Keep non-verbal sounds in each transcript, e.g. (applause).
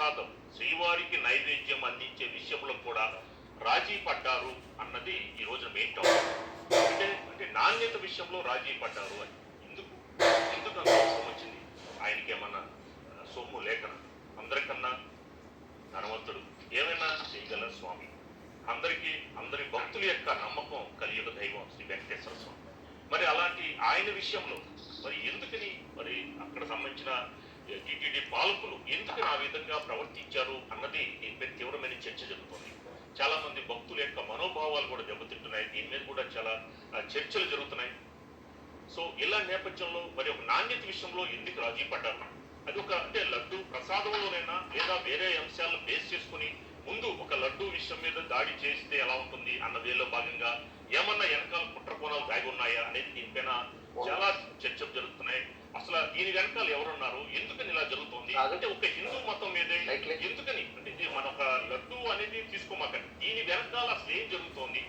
ప్రసాదం శ్రీవారికి నైవేద్యం అందించే విషయంలో కూడా రాజీ పడ్డారు అన్నది ఈ రోజున మెయిన్ టాపిక్. అంటే అంటే నాణ్యత విషయంలో రాజీ పడ్డారు అని. ఎందుకు? ఎందుకు అంత అవసరం వచ్చింది? ఆయనకి ఏమన్నా సొమ్ము లేఖన అందరికన్నా ధనవంతుడు ఏమైనా చేయగల స్వామి? అందరికీ అందరి భక్తుల యొక్క నమ్మకం కలియుగ దైవం శ్రీ వెంకటేశ్వర స్వామి. మరి అలాంటి ఆయన విషయంలో మరి ఎందుకని మరి అక్కడ సంబంధించిన టీటీడీ పాలకులు ఎందుకు ఆ విధంగా ప్రవర్తించారు అన్నది దీనిపై తీవ్రమైన చర్చ జరుగుతుంది. చాలా మంది భక్తుల యొక్క మనోభావాలు కూడా దెబ్బతింటున్నాయి. దీని మీద కూడా చాలా చర్చలు జరుగుతున్నాయి. సో ఇలా నేపథ్యంలో మరి ఒక నాణ్యత విషయంలో ఎందుకు రాజీ పడ్డారు? అది ఒక అంటే లడ్డు ప్రసాదంలోనైనా లేదా వేరే అంశాలను బేస్ చేసుకుని ముందు ఒక లడ్డు విషయం మీద దాడి చేస్తే ఎలా ఉంటుంది అన్న వేలో భాగంగా ఏమన్నా వెనకాల కుట్ర కోణాలు దాగి ఉన్నాయా అనేది దీనిపైన చాలా చర్చలు జరుగుతున్నాయి. అసలు దీని వెనకాల ఎవరున్నారు? ఎందుకని ఇలా జరుగుతుంది? అంటే ఒక హిందూ మతం మీదే. ఎందుకని? అంటే మన ఒక లడ్డు అనేది తీసుకోమాకండి. దీని వెనకాల అసలు ఏం జరుగుతోంది?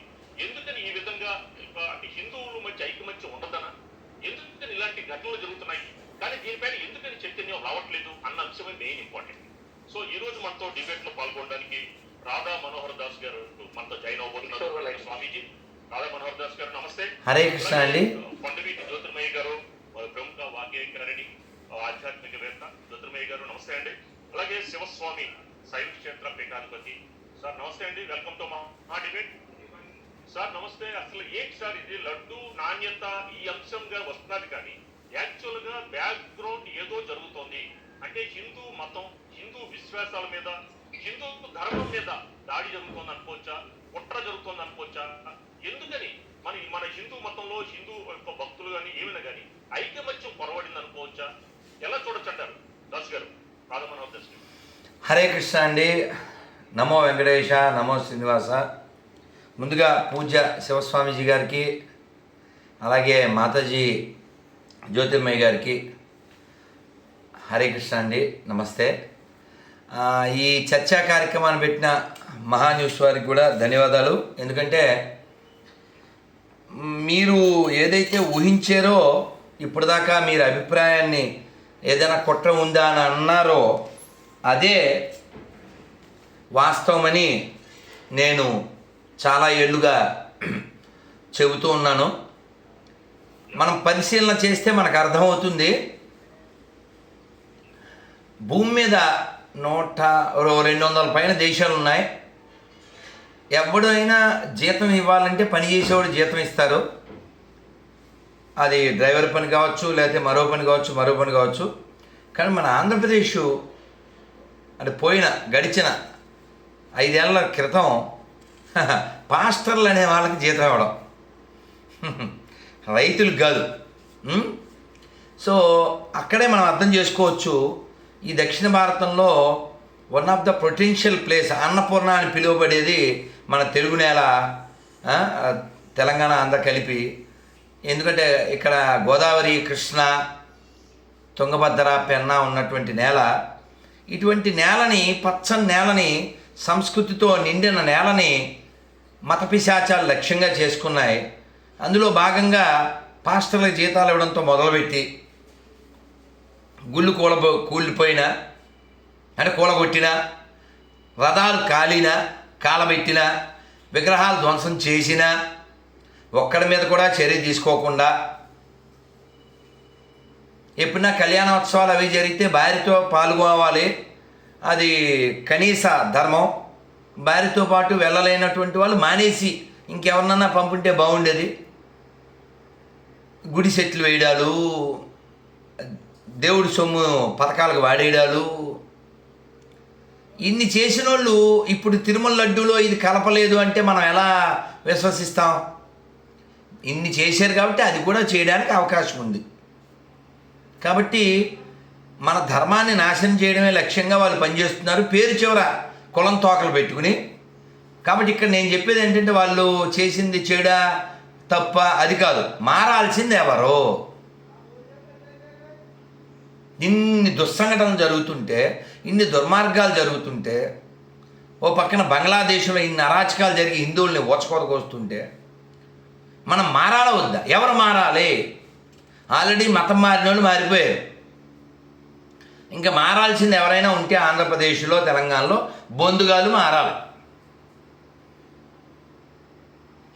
ఎందుకని ఈ విధంగా ఒక అంటే హిందువుల మధ్య ఐకమత్యం ఉండదనా? ఎందుకని ఇలాంటి ఘటనలు జరుగుతున్నాయి? కానీ దీనిపైన ఎందుకని చైతన్యం రావట్లేదు అన్న అంశమే మెయిన్ ఇంపార్టెంట్ సో ఈ రోజు మనతో డిబేట్లో పాల్గొనడానికి రాధా మనోహర్ దాస్ గారు మనతో జాయిన్ అవబోతున్నారు స్వామీజీ. రాధా మనోహర్ దాస్ గారు నమస్తే. హరే కృష్ణ అండి. కొండవీటి జ్యోతిర్మయ్య గారు ప్రముఖ వాగ్గేయకారిణి ఆధ్యాత్మికవేత్త దుద్రమయ్య గారు. నమస్తే అండి. అలాగే శివస్వామి సైన్స్ క్షేత్ర పీఠాధిపతి. సార్ నమస్తే అండి. వెల్కమ్ టు మా డిబేట్. సార్ నమస్తే. అసలు ఏంటి సార్ ఇది? లడ్డు నాణ్యత ఈ అంశంగా వస్తున్నది కానీ యాక్చువల్గా బ్యాక్గ్రౌండ్ ఏదో జరుగుతోంది. అంటే హిందూ మతం హిందూ విశ్వాసాల మీద హిందూ ధర్మం మీద దాడి జరుగుతుంది అనుకోవచ్చా? కుట్ర జరుగుతుంది అనుకోవచ్చా? ఎందుకని? మన మన హిందూ మతంలో హిందూ యొక్క భక్తులు కానీ ఏమైనా కానీ ఐకమత్యం పొరబడింది అనుకోవచ్చా ఎలా చూడొచ్చు అంటారు దాస్ గారు హరే కృష్ణ అండి. నమో వెంకటేశ నమో శ్రీనివాస. ముందుగా పూజ్య శివస్వామీజీ గారికి అలాగే మాతాజీ జ్యోతిర్మయ్య గారికి హరే కృష్ణ అండి. నమస్తే. ఈ చర్చా కార్యక్రమాన్ని పెట్టిన మహాన్యూస్ వారికి కూడా ధన్యవాదాలు. ఎందుకంటే మీరు ఏదైతే ఊహించారో ఇప్పుడు దాకా మీరు అభిప్రాయాన్ని ఏదైనా కుట్ర ఉందా అని అన్నారో అదే వాస్తవమని నేను చాలా ఏళ్ళుగా చెబుతూ ఉన్నాను. మనం పరిశీలన చేస్తే మనకు అర్థమవుతుంది. భూమి మీద నూట రెండు వందల పైన దేశాలు ఉన్నాయి. ఎవడైనా జీతం ఇవ్వాలంటే పని చేసేవాడు జీతం ఇస్తారు. అది డ్రైవర్ పని కావచ్చు లేకపోతే మరో పని కావచ్చు మరో పని కావచ్చు. కానీ మన ఆంధ్రప్రదేశ్ అంటే పోయిన గడిచిన ఐదేళ్ళ క్రితం (laughs) పాస్టర్లు అనే వాళ్ళకి జీతం ఇవ్వడం. (laughs) రైతులకు కాదు. సో అక్కడే మనం అర్థం చేసుకోవచ్చు ఈ దక్షిణ భారతంలో one of the potential place Annapurna అని పిలువబడేది మన తెలుగు నేల తెలంగాణ అంతా కలిపి ఎందుకంటే ఇక్కడ గోదావరి కృష్ణ తుంగభద్ర పెన్నా ఉన్నటువంటి నేల ఇటువంటి నేలని పచ్చని నేలని సంస్కృతితో నిండిన నేలని మత పిశాచాలు లక్ష్యంగా చేసుకున్నాయి. అందులో భాగంగా పాస్టర్ల జీతాలు ఇవ్వడంతో మొదలుపెట్టి గుళ్ళు కూల కూలిపోయినా అంటే కూలగొట్టినా రథాలు కాలినా కాలబెట్టినా విగ్రహాలు ధ్వంసం చేసినా ఒక్కడి మీద కూడా చర్య తీసుకోకుండా ఎప్పుడైనా కళ్యాణోత్సవాలు అవి జరిగితే భార్యతో పాల్గొవాలి. అది కనీస ధర్మం. భార్యతో పాటు వెళ్ళలేనటువంటి వాళ్ళు మానేసి ఇంకెవరినన్నా పంపుంటే బాగుండేది. గుడి సెట్లు వేయడాలు దేవుడి సొమ్ము పథకాలకు వాడేయడాలు. ఇన్ని చేసిన వాళ్ళు ఇప్పుడు తిరుమల లడ్డూలో ఇది కలపలేదు అంటే మనం ఎలా విశ్వసిస్తాం? ఇన్ని చేశారు కాబట్టి అది కూడా చేయడానికి అవకాశం ఉంది. కాబట్టి మన ధర్మాన్ని నాశనం చేయడమే లక్ష్యంగా వాళ్ళు పనిచేస్తున్నారు. పేరు చివర కులం తోకలు పెట్టుకుని. కాబట్టి ఇక్కడ నేను చెప్పేది ఏంటంటే వాళ్ళు చేసింది చెడ తప్ప అది కాదు. మారాల్సింది ఎవరు. ఇన్ని దుస్సంఘటనలు జరుగుతుంటే ఇన్ని దుర్మార్గాలు జరుగుతుంటే ఓ పక్కన బంగ్లాదేశ్లో ఇన్ని అరాచకాలు జరిగి హిందువుల్ని ఓచకొదకొస్తుంటే మనం మారాలా వద్దా? ఎవరు మారాలి? ఆల్రెడీ మతం మారిన వాళ్ళు మారిపోయారు. ఇంకా మారాల్సింది ఎవరైనా ఉంటే ఆంధ్రప్రదేశ్లో తెలంగాణలో బొందుగాలు మారాలి.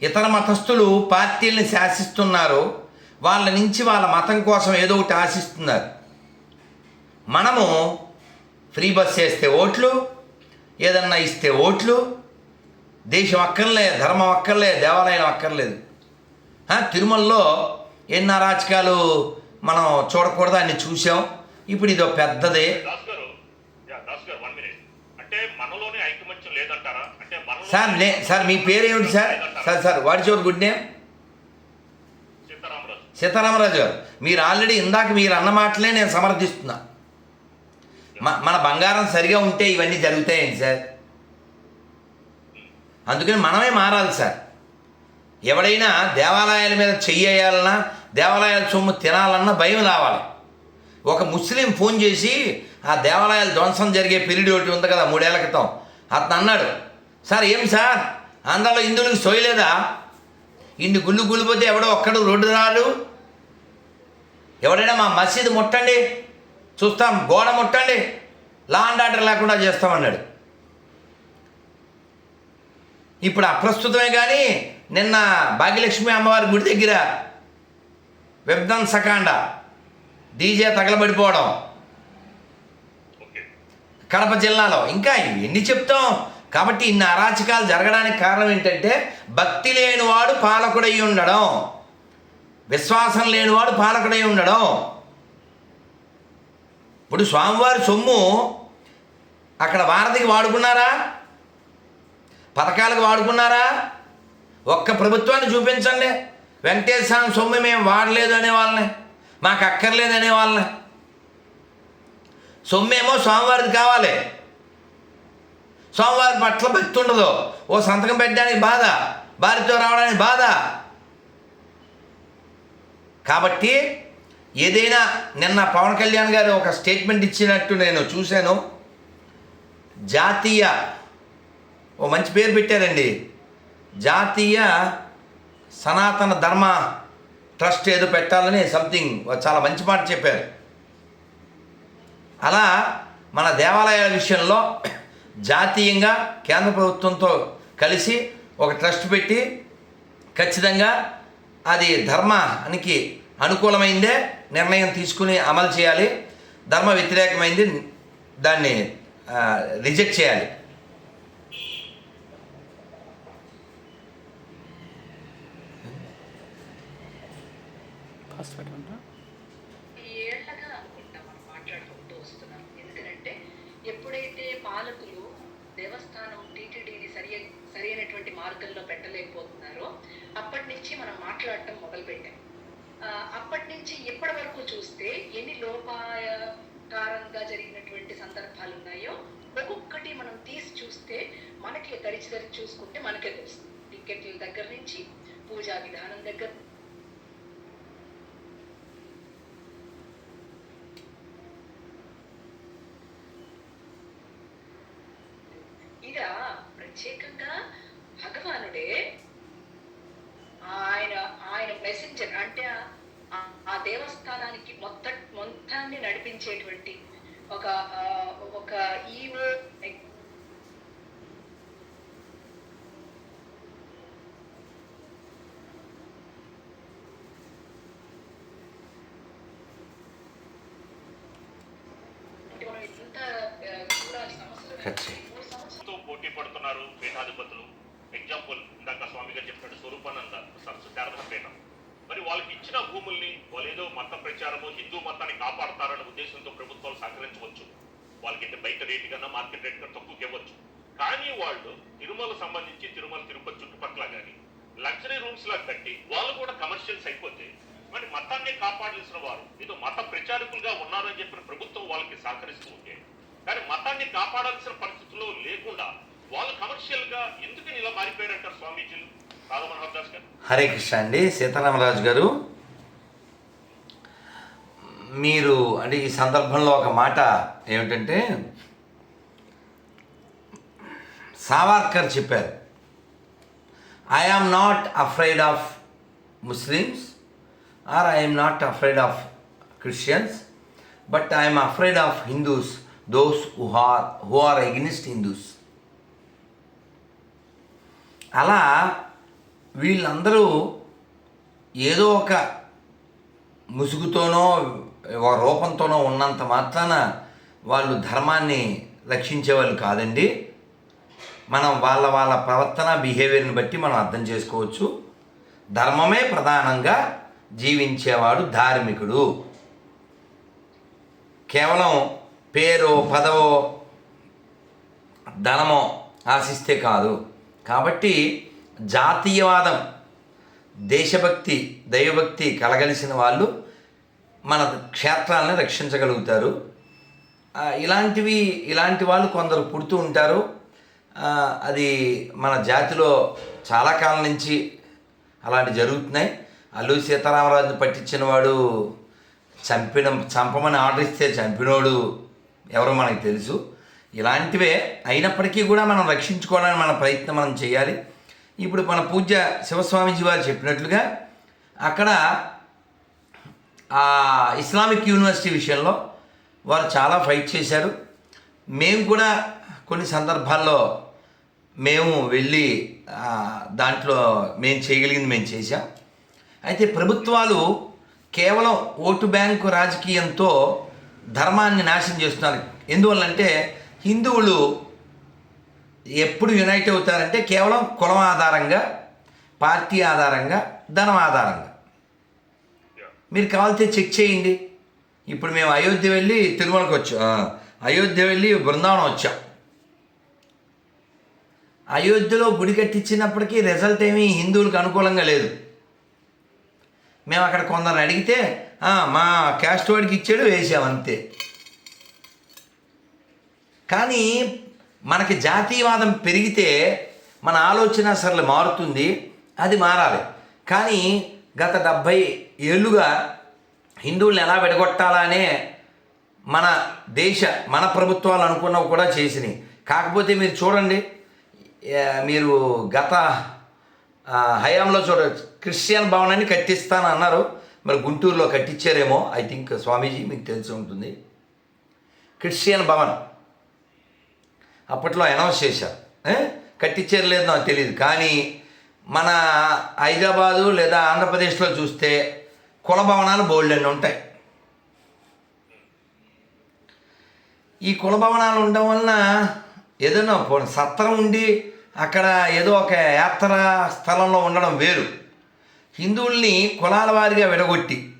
ఇతర మతస్థులు పార్టీల్ని శాసిస్తున్నారు. వాళ్ళ నుంచి వాళ్ళ మతం కోసం ఏదో ఒకటి ఆశిస్తున్నారు. మనము ఫ్రీ బస్ చేస్తే ఓట్లు ఏదన్నా ఇస్తే ఓట్లు. దేశం అక్కర్లే ధర్మం అక్కర్లే దేవాలయం అక్కర్లేదు. తిరుమలలో ఎన్ని అరాచకాలు మనం చూడకూడదు అన్ని చూసాం ఇప్పుడు ఇదో పెద్దదే. సార్ నే సార్ మీ పేరు ఏమిటి sir? Sir sir what your good name? Sitaramaraju. గారు మీరు ఆల్రెడీ ఇందాక మీరు అన్న మాటలే నేను సమర్థిస్తున్నా. మన బంగారం సరిగా ఉంటే ఇవన్నీ జరుగుతాయండి సార్? అందుకని మనమే మారాలి సార్. ఎవడైనా దేవాలయాల మీద చెయ్యాలన్నా దేవాలయాల సొమ్ము తినాలన్నా భయం రావాలి. ఒక ముస్లిం ఫోన్ చేసి ఆ దేవాలయాల ధ్వంసం జరిగే పీరియడ్ ఒకటి ఉంది కదా మూడేళ్ళ క్రితం. అతను అన్నాడు సార్ ఏం సార్? ఆంధ్రాలో హిందువులకు సోయలేదా ఇన్ని గుళ్ళు గుళ్ళిపోతే ఎవడో ఒక్కడు రోడ్డు రాడు? ఎవడైనా మా మసీదు ముట్టండి. చూస్తాం గోడ ముట్టండి. లా అండ్ ఆర్డర్ లేకుండా చేస్తామన్నాడు. ఇప్పుడు అప్రస్తుతమే కానీ నిన్న భాగ్యలక్ష్మి అమ్మవారి గుడి దగ్గర విధ్వంసకాండ డీజే తగలబడిపోవడం. కడప జిల్లాలో. ఇంకా ఎన్ని చెప్తాం? కాబట్టి ఇన్ని అరాచకాలు జరగడానికి కారణం ఏంటంటే భక్తి లేనివాడు పాలకుడై ఉండడం. విశ్వాసం లేనివాడు పాలకుడై ఉండడం. ఇప్పుడు స్వామివారి సొమ్ము అక్కడ వారధికి వాడుకున్నారా? పథకాలకు వాడుకున్నారా? ఒక్క ప్రభుత్వాన్ని చూపించండి. వెంకటేశ్వర స్వామి సొమ్ము మేము వాడలేదు అనే వాళ్ళని మాకు అక్కర్లేదు అనే వాళ్ళని. సొమ్మేమో స్వామివారిది కావాలి. స్వామివారి పట్ల భక్తి ఉండదు. ఓ సంతకం పెట్టడానికి బాధ భార్యతో రావడానికి బాధ. కాబట్టి ఏదైనా నిన్న పవన్ కళ్యాణ్ గారు ఒక స్టేట్మెంట్ ఇచ్చినట్టు నేను చూశాను. జాతీయ ఓ మంచి పేరు పెట్టారండి. జాతీయ సనాతన ధర్మ ట్రస్ట్ ఏదో పెట్టాలని సంథింగ్ చాలా మంచి మాట చెప్పారు. అలా మన దేవాలయాల విషయంలో జాతీయంగా కేంద్ర ప్రభుత్వంతో కలిసి ఒక ట్రస్ట్ పెట్టి ఖచ్చితంగా అది ధర్మానికి అనుకూలమైందే నిర్ణయం తీసుకుని అమలు చేయాలి ధర్మ వ్యతిరేకమైంది దాన్ని రిజెక్ట్ చేయాలి. ఫస్ట్ అంట అనుకుంటా మనం మాట్లాడుకుంటూ వస్తున్నాం. ఎందుకంటే ఎప్పుడైతే పాలకులు దేవస్థానం టీటీడీని సరి సరి అయినటువంటి మార్గంలో పెట్టలేకపోతున్నారో అప్పటి నుంచి మనం మాట్లాడటం మొదలుపెట్టాం. అప్పటి నుంచి ఇప్పటి వరకు చూస్తే ఎన్ని లోపాయకారంగా జరిగినటువంటి సందర్భాలు ఉన్నాయో ఒక్కొక్కటి మనం తీసి చూస్తే మనకి తరిచి తరిచి చూసుకుంటే మనకే తెలుస్తుంది. టికెట్ల దగ్గర నుంచి పూజా విధానం దగ్గర ఇక ప్రత్యేకంగా భగవానుడే ఆయన ఆయన మెసెంజర్ అంటే ఆ- ఆ దేవస్థానానికి మొత్తం మొత్తాన్ని నడిపించేటువంటి ఒక ఆ, ఒక ఈవో అంటే మనం ఇంత ఆ, చూడాల్సిన అవసరం ఖచ్చి. మూడు సంవత్సరాలు తో పోటీ పడుతున్నారు పీఠాధిపతులు ఎగ్జాంపుల్ ఇందాక స్వామి గారు అని అన్నారు శారదా పీఠం మరి వాళ్ళకి ఇచ్చిన భూముల్ని వాళ్ళు ఏదో మత ప్రచారము హిందూ మతాన్ని కాపాడతారనే ఉద్దేశంతో ప్రభుత్వాలు సహకరించవచ్చు. వాళ్ళకి బయట రేటు కన్నా మార్కెట్ రేట్ కన్నా తక్కువకి ఇవ్వచ్చు. కానీ వాళ్ళు తిరుమల సంబంధించి తిరుమల తిరుపతి చుట్టుపక్కల కానీ లగ్జరీ రూమ్స్ లా కట్టి వాళ్ళు కూడా కమర్షియల్స్ అయిపోతే మరి మతాన్ని కాపాడాల్సిన వారు ఏదో మత ప్రచారకులుగా ఉన్నారని చెప్పిన ప్రభుత్వం వాళ్ళకి సహకరిస్తూ ఉంటే కానీ మతాన్ని కాపాడాల్సిన పరిస్థితుల్లో లేకుండా వాళ్ళు కమర్షియల్గా ఎందుకు ఇలా మారిపోయారంటారు స్వామీజీలు? హరే కృష్ణ అండి సీతారామరాజు గారు. మీరు అంటే ఈ సందర్భంలో ఒక మాట ఏమిటంటే సావర్కర్ చెప్పారు I am not afraid of Muslims or I'm not afraid of Christians but I'm afraid of Hindus those who are who are against Hindus అలా వీళ్ళందరూ ఏదో ఒక ముసుగుతోనో ఒక రూపంతోనో ఉన్నంత మాత్రాన వాళ్ళు ధర్మాన్ని రక్షించేవాళ్ళు కాదండి. మనం వాళ్ళ వాళ్ళ ప్రవర్తన బిహేవియర్ని బట్టి మనం అర్థం చేసుకోవచ్చు. ధర్మమే ప్రధానంగా జీవించేవాడు ధార్మికుడు. కేవలం పేరో పదవో ధనమో ఆశిస్తే కాదు. కాబట్టి జాతీయవాదం దేశభక్తి దైవభక్తి కలగలిసిన వాళ్ళు మన క్షేత్రాలని రక్షించగలుగుతారు. ఇలాంటివి ఇలాంటి వాళ్ళు కొందరు పుడుతూ ఉంటారు. అది మన జాతిలో చాలా కాలం నుంచి అలాంటి జరుగుతున్నాయి. అల్లు సీతారామరాజుని పట్టించిన వాడు చంపిన చంపమని ఆర్డర్ ఇస్తే చంపినోడు ఎవరో మనకు తెలుసు. ఇలాంటివే అయినప్పటికీ కూడా మనం రక్షించుకోవడానికి మన ప్రయత్నం మనం చేయాలి. ఇప్పుడు మన పూజ్య శివస్వామిజీ వారు చెప్పినట్లుగా అక్కడ ఆ ఇస్లామిక్ యూనివర్సిటీ విషయంలో వారు చాలా ఫైట్ చేశారు. మేము కూడా కొన్ని సందర్భాల్లో మేము వెళ్ళి దాంట్లో మేము చేయగలిగింది మేము చేశాం. అయితే ప్రభుత్వాలు కేవలం ఓటు బ్యాంకు రాజకీయంతో ధర్మాన్ని నాశనం చేస్తున్నారు. ఎందువల్లంటే హిందువులు ఎప్పుడు యునైట్ అవుతారంటే కేవలం కులం ఆధారంగా పార్టీ ఆధారంగా ధనం ఆధారంగా. మీరు కావాలితే చెక్ చేయండి. ఇప్పుడు మేము అయోధ్య వెళ్ళి తిరుమలకి వచ్చాం. అయోధ్య వెళ్ళి బృందావనం వచ్చాం. అయోధ్యలో గుడి కట్టించినప్పటికీ రిజల్ట్ ఏమీ హిందువులకు అనుకూలంగా లేదు. మేము అక్కడ కొందరిని అడిగితే "ఆ, మా క్యాస్ట్ వాడికి ఇచ్చాడు వేసాం అంతే. కానీ మనకి జాతీయవాదం పెరిగితే మన ఆలోచన సరళి మారుతుంది అది మారాలి. కానీ గత డెబ్భై ఏళ్ళుగా హిందువులను ఎలా విడగొట్టాలనే మన దేశ మన ప్రభుత్వాలు అనుకున్నవి కూడా చేసినాయి. కాకపోతే మీరు చూడండి మీరు గత హయాంలో చూడవచ్చు క్రిస్టియన్ భవనాన్ని కట్టిస్తాను అన్నారు. మరి గుంటూరులో కట్టించారేమో ఐ థింక్ స్వామీజీ మీకు తెలిసి ఉంటుంది. క్రిస్టియన్ భవన్. అప్పట్లో అనౌన్స్ చేశారు కట్టించారు లేదు నాకు తెలియదు కానీ మన హైదరాబాదు లేదా ఆంధ్రప్రదేశ్లో చూస్తే కుల భవనాలు బోల్డ్ ఉంటాయి. ఈ కుల భవనాలు ఉండడం వలన ఏదైనా పో- సత్రం ఉండి అక్కడ ఏదో ఒక యాత్ర స్థలంలో ఉండడం వేరు. హిందువుల్ని కులాల వారిగా విడగొట్టి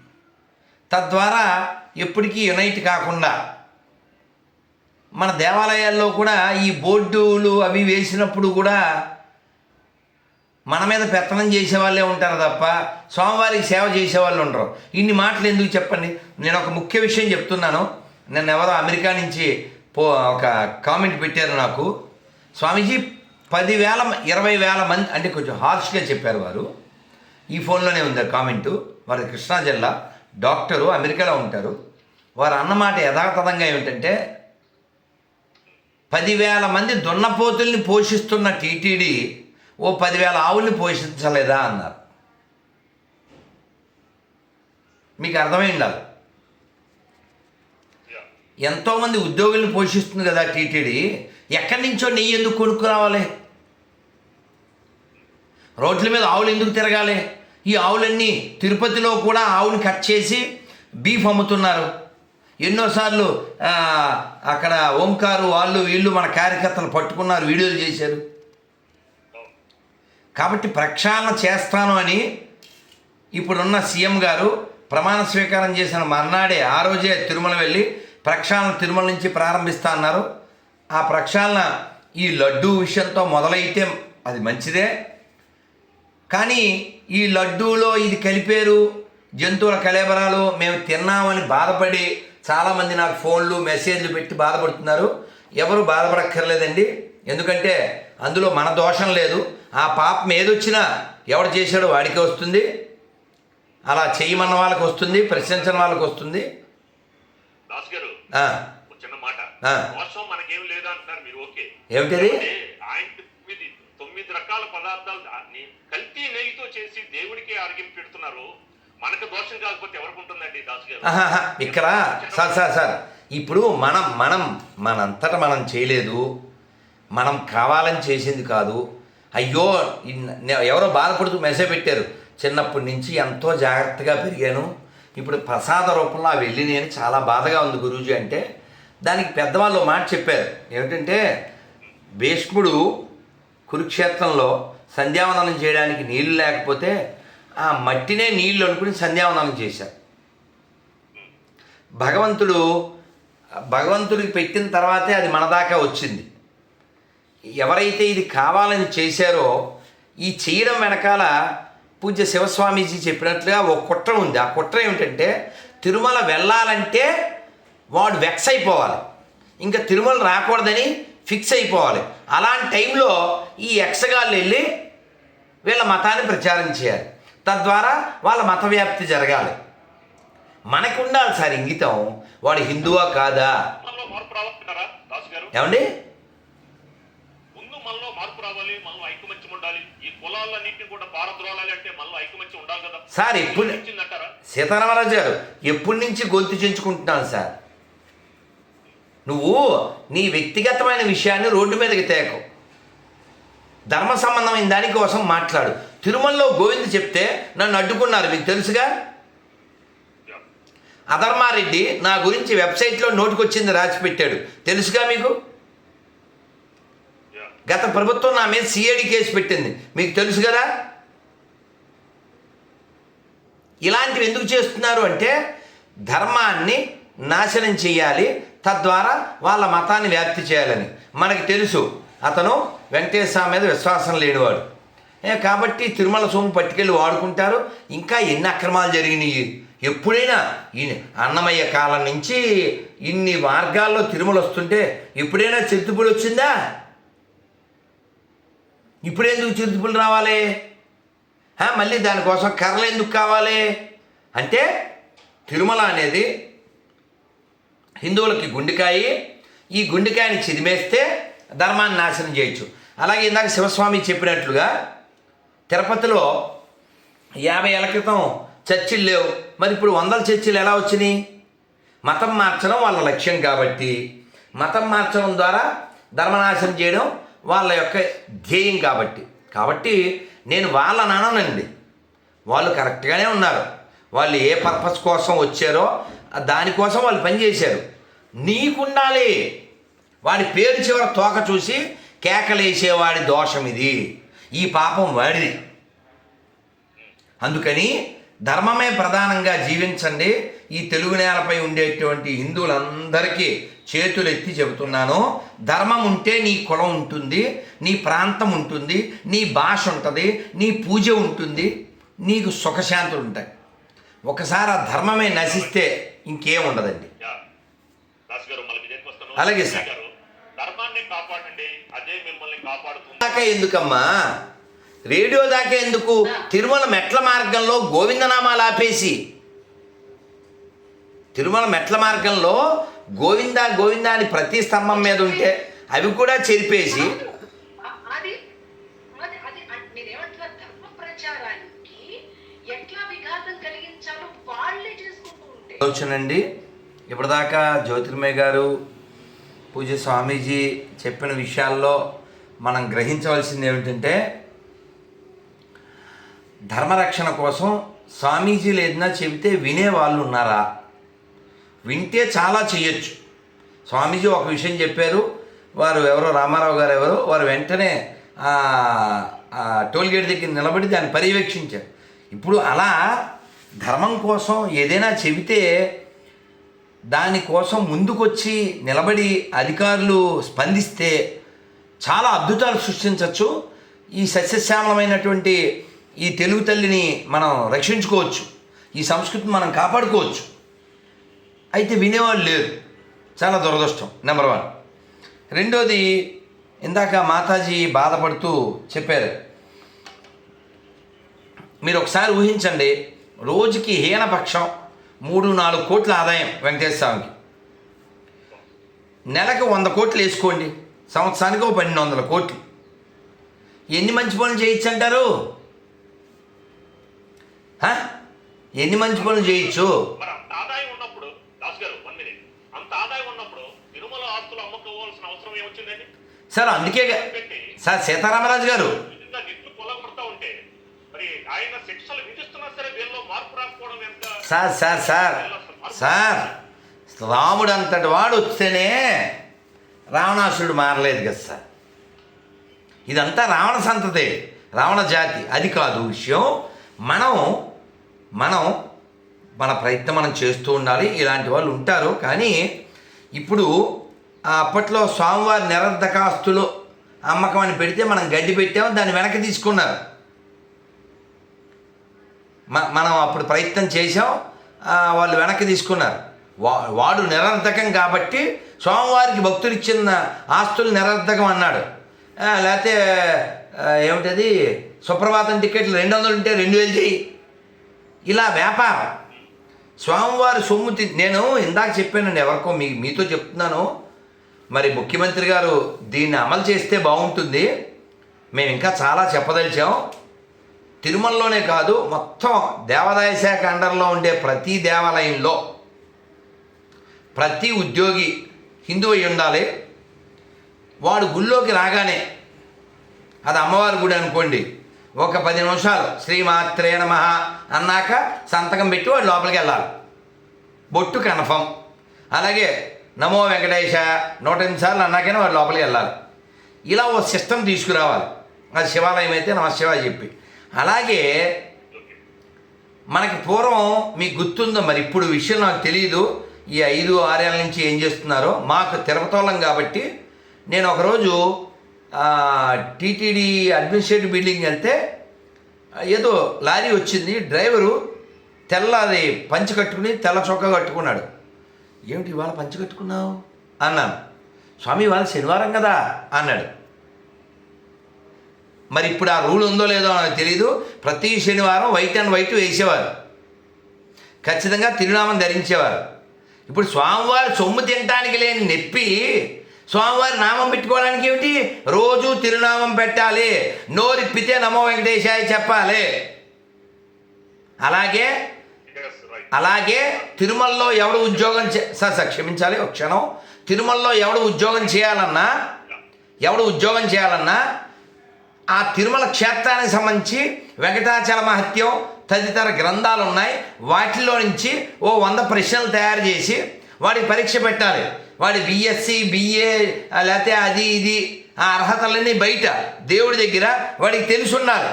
తద్వారా ఎప్పటికీ యునైట్ కాకుండా మన దేవాలయాల్లో కూడా ఈ బోర్డులు అవి వేసినప్పుడు కూడా మన మీద పెత్తనం చేసే వాళ్ళే ఉంటారు తప్ప స్వామివారికి సేవ చేసే వాళ్ళు ఉండరు. ఇన్ని మాటలు ఎందుకు చెప్పండి? నేను ఒక ముఖ్య విషయం చెప్తున్నాను. నన్ను ఎవరో అమెరికా నుంచి పో ఒక కామెంట్ పెట్టారు నాకు. స్వామీజీ పదివేల ఇరవై వేల మంది అంటే కొంచెం హార్ష్గా చెప్పారు వారు. ఈ ఫోన్లోనే ఉంది ఆ కామెంటు. వారి కృష్ణా జిల్లా డాక్టరు అమెరికాలో ఉంటారు. వారు అన్నమాట యథాతథంగా ఏమిటంటే పదివేల మంది దున్నపోతుల్ని పోషిస్తున్న టీటీడీ ఓ పదివేల ఆవుల్ని పోషించలేదా అన్నారు. మీకు అర్థమై ఉండాలి. ఎంతోమంది ఉద్యోగుల్ని పోషిస్తుంది కదా టీటీడీ. ఎక్కడి నుంచో నెయ్యి ఎందుకు కొనుక్కురావాలి? రోడ్ల మీద ఆవులు ఎందుకు తిరగాలి? ఈ ఆవులన్నీ తిరుపతిలో కూడా ఆవుని కట్ చేసి బీఫ్ అమ్ముతున్నారు. ఎన్నోసార్లు అక్కడ ఓంకారు వాళ్ళు వీళ్ళు మన కార్యకర్తలు పట్టుకున్నారు వీడియోలు చేశారు. కాబట్టి ప్రక్షాళన చేస్తాను అని ఇప్పుడున్న సీఎం గారు ప్రమాణ స్వీకారం చేసిన మర్నాడే ఆ రోజే తిరుమల వెళ్ళి ప్రక్షాళన తిరుమల నుంచి ప్రారంభిస్తా అన్నారు. ఆ ప్రక్షాళన ఈ లడ్డూ విషయంతో మొదలైతే అది మంచిదే. కానీ ఈ లడ్డూలో ఇది కలిపారు జంతువుల కలేబరాలు మేము తిన్నామని బాధపడి చాలామంది నాకు ఫోన్లు మెసేజ్లు పెట్టి బాధపడుతున్నారు. ఎవరు బాధపడక్కర్లేదండి. ఎందుకంటే అందులో మన దోషం లేదు. ఆ పాపం ఏదొచ్చినా ఎవడు చేశాడో వాడికి వస్తుంది. అలా చేయమన్న వాళ్ళకి వస్తుంది ప్రశ్నించిన వాళ్ళకి వస్తుంది. దాస్ గారు ఆ, ఒక చిన్న మాట. ఆ. మోసం మనకేం లేదు అంటున్నారు మీరు ఓకే. ఏమిటది? ఆయన తొమ్మిది తొమ్మిది రకాల పదార్థాలు కల్తీ నెయ్యితో చేసి దేవుడికి ఆరోగ్యం పెడుతున్నారు మనకు దోషం కాకపోతే ఎవరికి ఉంటుందండి దాసు గారు? ఇక్కడ సార్ సార్ సార్. ఇప్పుడు మనం మనం మనంతట మనం చేయలేదు. మనం కావాలని చేసింది కాదు. అయ్యో ఎవరో బాధపడుతూ మెసేజ్ పెట్టారు. చిన్నప్పటి నుంచి ఎంతో జాగ్రత్తగా పెరిగాను. ఇప్పుడు ప్రసాద రూపంలో ఆ వెళ్ళి నేను చాలా బాధగా ఉంది గురూజీ అంటే. దానికి పెద్దవాళ్ళు మాట చెప్పారు. ఏమిటంటే భీష్ముడు కురుక్షేత్రంలో సంధ్యావనం చేయడానికి నీళ్ళు లేకపోతే ఆ మట్టినే నీళ్ళు అనుకుని సంధ్యావనం చేశారు. భగవంతుడు భగవంతుడికి పెట్టిన తర్వాతే అది మన దాకా వచ్చింది. ఎవరైతే ఇది కావాలని చేశారో ఈ చేయడం వెనకాల పూజ్య శివస్వామీజీ చెప్పినట్లుగా ఒక కుట్ర ఉంది. ఆ కుట్ర ఏమిటంటే తిరుమల వెళ్ళాలంటే వాడు వెక్స్ అయిపోవాలి. ఇంకా తిరుమల రాకూడదని ఫిక్స్ అయిపోవాలి. అలాంటి టైంలో ఈ ఎక్సగాళ్ళు వెళ్ళి వీళ్ళ మతాన్ని ప్రచారం చేయాలి. తద్వారా వాళ్ళ మత వ్యాప్తి జరగాలి. మనకు ఉండాలి సార్ ఇంగితం. వాడు హిందువా కాదా? ఏమండి? సార్, ఇచ్చిందంటారా సీతారామరాజు గారు ఎప్పటి నుంచి గొంతు చించుకుంటున్నాను సార్? నువ్వు నీ వ్యక్తిగతమైన విషయాన్ని రోడ్డు మీదకి తేకు. ధర్మ సంబంధమైన దానికోసం మాట్లాడు. తిరుమలలో గోవింద్ చెప్తే నన్ను అడ్డుకున్నారు మీకు తెలుసుగా. అధర్మారెడ్డి నా గురించి వెబ్సైట్లో నోటుకొచ్చింది రాసి పెట్టాడు తెలుసుగా మీకు. గత ప్రభుత్వం నా మీద సిఐడి కేసు పెట్టింది. మీకు తెలుసు కదా? ఇలాంటివి ఎందుకు చేస్తున్నారు అంటే ధర్మాన్ని నాశనం చేయాలి తద్వారా వాళ్ళ మతాన్ని వ్యాప్తి చేయాలని. మనకి తెలుసు అతను వెంకటేశ్వర మీద విశ్వాసం లేనివాడు. కాబట్టి తిరుమల సొమ్ము పట్టుకెళ్ళి వాడుకుంటారు. ఇంకా ఎన్ని అక్రమాలు జరిగినాయి? ఎప్పుడైనా ఈ అన్నమయ్య కాలం నుంచి ఇన్ని మార్గాల్లో తిరుమల వస్తుంటే ఎప్పుడైనా చిరుతుపులు వచ్చిందా? ఇప్పుడెందుకు చిరుతుపులు రావాలి? మళ్ళీ దానికోసం కర్రలు ఎందుకు కావాలి? అంటే తిరుమల అనేది హిందువులకి గుండెకాయి. ఈ గుండెకాయని చిదిమేస్తే ధర్మాన్ని నాశనం చేయొచ్చు. అలాగే ఇందాక శివస్వామి చెప్పినట్లుగా తిరుపతిలో యాభై ఏళ్ళ క్రితం చర్చిలు లేవు. మరి ఇప్పుడు వందల చర్చిలు ఎలా వచ్చినాయి? మతం మార్చడం వాళ్ళ లక్ష్యం కాబట్టి మతం మార్చడం ద్వారా ధర్మనాశనం చేయడం వాళ్ళ యొక్క ధ్యేయం కాబట్టి. కాబట్టి నేను వాళ్ళని అననండి వాళ్ళు కరెక్ట్గానే ఉన్నారు. వాళ్ళు ఏ పర్పస్ కోసం వచ్చారో దానికోసం వాళ్ళు పనిచేశారు నీకుండాలి. వాడి పేరు చివర తోక చూసి కేకలేసేవాడి దోషం ఇది. ఈ పాపం వాడిది. అందుకని ధర్మమే ప్రధానంగా జీవించండి. ఈ తెలుగు నేలపై ఉండేటువంటి హిందువులందరికీ చేతులు ఎత్తి చెబుతున్నాను ధర్మం ఉంటే నీ కులం ఉంటుంది నీ ప్రాంతం ఉంటుంది నీ భాష ఉంటుంది నీ పూజ ఉంటుంది నీకు సుఖశాంతులు ఉంటాయి. ఒకసారి ఆ ధర్మమే నశిస్తే ఇంకేం ఉండదండి. అలాగే సార్. ధర్మాన్ని కాపాడండి అదే మిమ్మల్ని కాపాడుతుంది. దాకా ఎందుకమ్మా? రేడియో దాకా ఎందుకు? తిరుమల మెట్ల మార్గంలో గోవిందనామాలు ఆపేసి. తిరుమల మెట్ల మార్గంలో గోవింద గోవింద అని ప్రతి స్తంభం మీద ఉంటే అవి కూడా చెరిపేసి. ఆలోచనండి. ఇప్పటిదాకా జ్యోతిర్మయ్య గారు పూజ స్వామీజీ చెప్పిన విషయాల్లో మనం గ్రహించవలసింది ఏమిటంటే ధర్మరక్షణ కోసం స్వామీజీలు ఏదైనా చెబితే వినే వాళ్ళు ఉన్నారా? వింటే చాలా చేయొచ్చు స్వామీజీ ఒక విషయం చెప్పారు వారు ఎవరో రామారావు గారు ఎవరో వారు వెంటనే టోల్గేట్ దగ్గర నిలబడి దాన్ని పర్యవేక్షించారు. ఇప్పుడు అలా ధర్మం కోసం ఏదైనా చెబితే దానికోసం ముందుకొచ్చి నిలబడి అధికారులు స్పందిస్తే చాలా అద్భుతాలు సృష్టించవచ్చు. ఈ సస్యశ్యామలమైనటువంటి ఈ తెలుగు తల్లిని మనం రక్షించుకోవచ్చు. ఈ సంస్కృతిని మనం కాపాడుకోవచ్చు. అయితే వినేవాళ్ళు లేరు. చాలా దురదృష్టం. నెంబర్ వన్ రెండోది ఇందాక మాతాజీ బాధపడుతూ చెప్పారు. మీరు ఒకసారి ఊహించండి రోజుకి హీనపక్షం మూడు నాలుగు కోట్ల ఆదాయం వెంకటేశ్వర స్వామికి. నెలకు వంద కోట్లు వేసుకోండి. సంవత్సరానికి ఒక పన్నెండు వందల కోట్లు. ఎన్ని మంచి పనులు చేయొచ్చు అంటారు? ఎన్ని మంచి పనులు చేయొచ్చు సార్ అందుకే సార్ సీతారామరాజు గారు. సార్ సార్ సార్ సార్ రాముడు అంతటి వాడు వస్తేనే రావణాసురుడు మారలేదు కదా సార్. ఇదంతా రావణ సంతతే రావణ జాతి. అది కాదు విషయం. మనం మనం మన ప్రయత్నం మనం చేస్తూ ఉండాలి ఇలాంటి వాళ్ళు ఉంటారు. కానీ ఇప్పుడు అప్పట్లో స్వామివారి నిరర్ధకాస్తులు అమ్మకం అని పెడితే మనం గడ్డి పెట్టాము దాన్ని వెనక్కి తీసుకున్నారు. మనం అప్పుడు ప్రయత్నం చేసాం వాళ్ళు వెనక్కి తీసుకున్నారు. వా వాడు నిరర్ధకం కాబట్టి స్వామివారికి భక్తులు ఇచ్చిన ఆస్తులు నిరర్ధకం అన్నాడు. లేకపోతే ఏమిటది? సుప్రభాతం టికెట్లు రెండు వందలు ఉంటే రెండు వేలు చెయ్యి. ఇలా వ్యాపారం. స్వామివారి సొమ్ము నేను ఇందాక చెప్పానండి ఎవరికో మీ మీతో చెప్తున్నాను. మరి ముఖ్యమంత్రి గారు దీన్ని అమలు చేస్తే బాగుంటుంది. మేము ఇంకా చాలా చెప్పదలిచాం. తిరుమలలోనే కాదు మొత్తం దేవాదాయ శాఖ అండర్లో ఉండే ప్రతి దేవాలయంలో ప్రతి ఉద్యోగి హిందూ అయి ఉండాలి. వాడు గుళ్ళోకి రాగానే అది అమ్మవారి గుడి అనుకోండి. ఒక పది నిమిషాలు శ్రీమాత్రే నమ అన్నాక సంతకం పెట్టి వాడు లోపలికి వెళ్ళాలి. బొట్టు కన్ఫర్మ్. అలాగే నమో వెంకటేశ నూట ఎనిమిది సార్లు అన్నాకైనా వాడు లోపలికి వెళ్ళాలి. ఇలా ఓ సిస్టమ్ తీసుకురావాలి. అది శివాలయం అయితే నమశివ చెప్పి. అలాగే మనకి పూర్వం మీకు గుర్తుందో మరి ఇప్పుడు విషయం నాకు తెలియదు ఈ ఐదు ఆరేళ్ళ నుంచి ఏం చేస్తున్నారో మాకు తిరుపతోళం కాబట్టి నేను ఒకరోజు టీటీడీ అడ్మినిస్ట్రేటివ్ బిల్డింగ్ వెళ్తే ఏదో లారీ వచ్చింది డ్రైవరు తెల్లది పంచి కట్టుకుని తెల్ల చొక్కా కట్టుకున్నాడు. ఏమిటి ఇవాళ పంచి కట్టుకున్నావు? అన్నాను. స్వామి ఇవాళ శనివారం కదా? అన్నాడు. మరి ఇప్పుడు ఆ రూల్ ఉందో లేదో నాకు తెలియదు ప్రతి శనివారం వైట్ అండ్ వైట్ వేసేవారు. ఖచ్చితంగా తిరునామం ధరించేవారు. ఇప్పుడు స్వామివారి సొమ్ము తినటానికి లేని నొప్పి స్వామివారి నామం పెట్టుకోవడానికి ఏమిటి? రోజు తిరునామం పెట్టాలి. నోరిప్పితే నమో వెంకటేశాయ చెప్పాలి. అలాగే అలాగే తిరుమలలో ఎవడు ఉద్యోగం చే సార్ సార్ క్షమించాలి ఒక క్షణం. తిరుమలలో ఎవడు ఉద్యోగం చేయాలన్నా ఎవడు ఉద్యోగం చేయాలన్నా ఆ తిరుమల క్షేత్రానికి సంబంధించి వెంకటాచల మహత్యం తదితర గ్రంథాలు ఉన్నాయి. వాటిలో నుంచి ఓ వంద ప్రశ్నలు తయారు చేసి వాడికి పరీక్ష పెట్టాలి. వాడి బిఎస్సి బిఏ లేకపోతే అది ఇది ఆ అర్హతలన్నీ బయట దేవుడి దగ్గర వాడికి తెలిసి ఉండాలి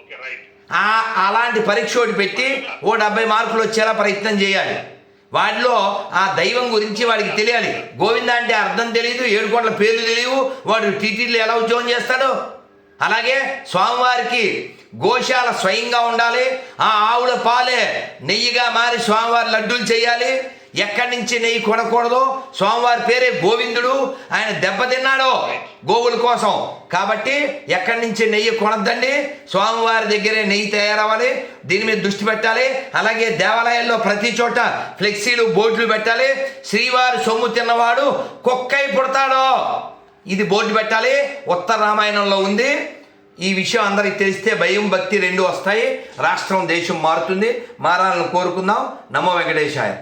ఓకే రైట్ ఆ అలాంటి పరీక్ష ఒకటి పెట్టి ఓ డెబ్బై మార్కులు వచ్చేలా ప్రయత్నం చేయాలి. వాడిలో ఆ దైవం గురించి వాడికి తెలియాలి. గోవింద అంటే అర్థం తెలియదు ఏడుకోట్ల పేర్లు తెలియవు. వాడు టీటీలు ఎలా ఉద్యోగం చేస్తాడు? అలాగే స్వామివారికి గోశాల స్వయంగా ఉండాలి. ఆ ఆవుల పాలే నెయ్యిగా మారి స్వామివారి లడ్డూలు చేయాలి. ఎక్కడి నుంచి నెయ్యి కొనకూడదు స్వామివారి పేరే గోవిందుడు. ఆయన దెబ్బతిన్నాడు గోవుల కోసం. కాబట్టి ఎక్కడి నుంచి నెయ్యి కొనద్దండి. స్వామివారి దగ్గరే నెయ్యి తయారవ్వాలి. దీని మీద దృష్టి పెట్టాలి. అలాగే దేవాలయాల్లో ప్రతి చోట ఫ్లెక్సీలు బోర్డులు పెట్టాలి. శ్రీవారి సొమ్ము తిన్నవాడు కుక్కై పుడతాడు. ఇది బోర్డు పెట్టాలి. ఉత్తర రామాయణంలో ఉంది. ఈ విషయం అందరికి తెలిస్తే భయం భక్తి రెండు వస్తాయి. రాష్ట్రం దేశం మారుతుంది. మారాలని కోరుకుందాం. నమో వెంకటేశాయ.